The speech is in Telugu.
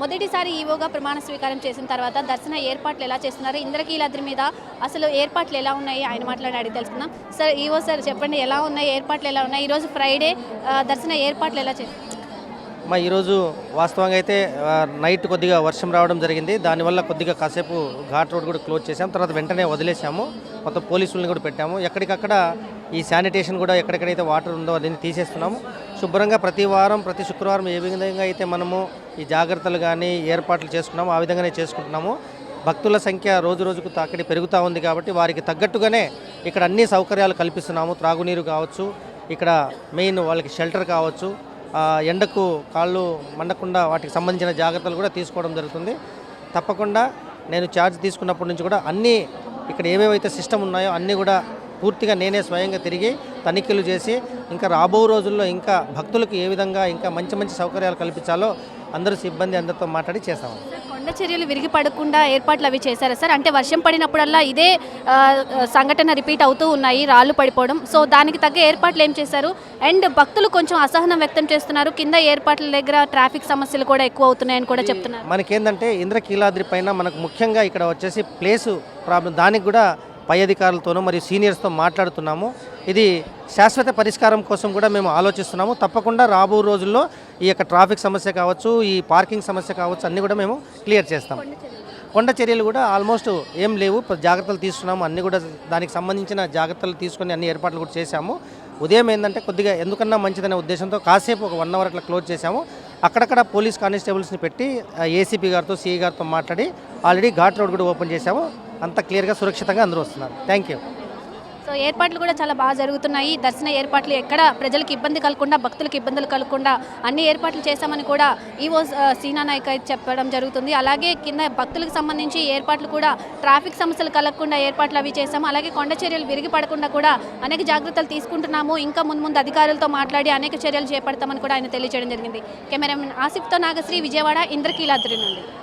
మొదటిసారి ఈవోగా ప్రమాణ స్వీకారం చేసిన తర్వాత దర్శన ఏర్పాట్లు ఎలా చేస్తున్నారు? ఇంద్రకీలాద్రి మీద అసలు ఏర్పాట్లు ఎలా ఉన్నాయి? ఆయన మాట్లాడి అడిగి తెలుసుకుందాం. సార్ ఈవో సార్ చెప్పండి ఎలా ఉన్నాయి? ఏర్పాట్లు ఎలా ఉన్నాయి? ఈరోజు ఫ్రైడే దర్శన ఏర్పాట్లు ఎలా చేస్తున్నారు మా ఈరోజు వాస్తవంగా అయితే నైట్ కొద్దిగా వర్షం రావడం జరిగింది. దానివల్ల కొద్దిగా కాసేపు ఘాట్ రోడ్ కూడా క్లోజ్ చేసాము తర్వాత వెంటనే వదిలేసాము మొత్తం పోలీసులను కూడా పెట్టాము. ఎక్కడికక్కడ ఈ శానిటేషన్ కూడా ఎక్కడెక్కడైతే వాటర్ ఉందో అదని తీసేస్తున్నాము. శుభ్రంగా ప్రతి వారం ప్రతి శుక్రవారం ఏ విధంగా అయితే మనము ఈ జాగ్రత్తలు కానీ ఏర్పాట్లు చేసుకున్నామో ఆ విధంగానే చేసుకుంటున్నాము. భక్తుల సంఖ్య రోజు రోజుకు తాకడి పెరుగుతూ ఉంది కాబట్టి వారికి తగ్గట్టుగానే ఇక్కడ అన్ని సౌకర్యాలు కల్పిస్తున్నాము. త్రాగునీరు కావచ్చు ఇక్కడ మెయిన్ వాళ్ళకి షెల్టర్ కావచ్చు ఎండకు కాళ్ళు మండకుండా వాటికి సంబంధించిన జాగ్రత్తలు కూడా తీసుకోవడం జరుగుతుంది. తప్పకుండా నేను ఛార్జ్ తీసుకున్నప్పటి నుంచి కూడా అన్నీ ఇక్కడ ఏవేవైతే సిస్టమ్ ఉన్నాయో అన్నీ కూడా పూర్తిగా నేనే స్వయంగా తిరిగి తనిఖీలు చేసి ఇంకా రాబో రోజుల్లో ఇంకా భక్తులకు ఏ విధంగా ఇంకా మంచి మంచి సౌకర్యాలు కల్పించాలో అందరూ సిబ్బంది అందరితో మాట్లాడి చేస్తాము సార్, కొండ చర్యలు విరిగి పడకుండా ఏర్పాట్లు అవి చేశారా సార్? అంటే వర్షం పడినప్పుడల్లా ఇదే సంఘటన రిపీట్ అవుతూ ఉన్నాయి రాళ్ళు పడిపోవడం. సో దానికి తగ్గ ఏర్పాట్లు ఏం చేశారు? అండ్ భక్తులు కొంచెం అసహనం వ్యక్తం చేస్తున్నారు. కింద ఏర్పాట్ల దగ్గర ట్రాఫిక్ సమస్యలు కూడా ఎక్కువ అవుతున్నాయని కూడా చెప్తున్నారు. మనకేందంటే ఇంద్రకీలాద్రి పైన మనకు ముఖ్యంగా ఇక్కడ వచ్చేసి ప్లేసు ప్రాబ్లం. దానికి కూడా పై అధికారులతోనూ మరియు సీనియర్స్తో మాట్లాడుతున్నాము. ఇది శాశ్వత పరిష్కారం కోసం కూడా మేము ఆలోచిస్తున్నాము. తప్పకుండా రాబో రోజుల్లో ఈ యొక్క ట్రాఫిక్ సమస్య కావచ్చు ఈ పార్కింగ్ సమస్య కావచ్చు అన్నీ కూడా మేము క్లియర్ చేస్తాం. కొండ చర్యలు కూడా ఆల్మోస్ట్ ఏం లేవు. జాగ్రత్తలు తీసుకున్నాము. అన్నీ కూడా దానికి సంబంధించిన జాగ్రత్తలు తీసుకొని అన్ని ఏర్పాట్లు కూడా చేశాము. ఉదయం ఏంటంటే కొద్దిగా ఎందుకన్నా మంచిదనే ఉద్దేశంతో కాసేపు ఒక వన్ అవర్ అట్లా క్లోజ్ చేశాము. అక్కడక్కడ పోలీస్ కానిస్టేబుల్స్ని పెట్టి ఏసీపీ గారితో సిఐ గారితో మాట్లాడి ఆల్రెడీ ఘాట్ రోడ్ కూడా ఓపెన్ చేశాము. అంత క్లియర్గా సురక్షితంగా అందరూ వస్తున్నారు. థ్యాంక్ యూ సో ఏర్పాట్లు కూడా చాలా బాగా జరుగుతున్నాయి. దర్శన ఏర్పాట్లు ఎక్కడ ప్రజలకు ఇబ్బంది కలగకుండా భక్తులకు ఇబ్బందులు కలగకుండా అన్ని ఏర్పాట్లు చేశామని కూడా ఈవో సీనా నాయక్ చెప్పడం జరుగుతుంది. అలాగే కింద భక్తులకు సంబంధించి ఏర్పాట్లు కూడా ట్రాఫిక్ సమస్యలు కలగకుండా ఏర్పాట్లు అవి చేశాము. అలాగే కొండ చర్యలు విరిగి పడకుండా కూడా అనేక జాగ్రత్తలు తీసుకుంటున్నాము. ఇంకా ముందు ముందు అధికారులతో మాట్లాడి అనేక చర్యలు చేపడతామని కూడా ఆయన తెలియజేయడం జరిగింది. కెమెరామెన్ ఆసిఫ్తో నాగశ్రీ విజయవాడ ఇంద్రకీలాద్రి నుండి.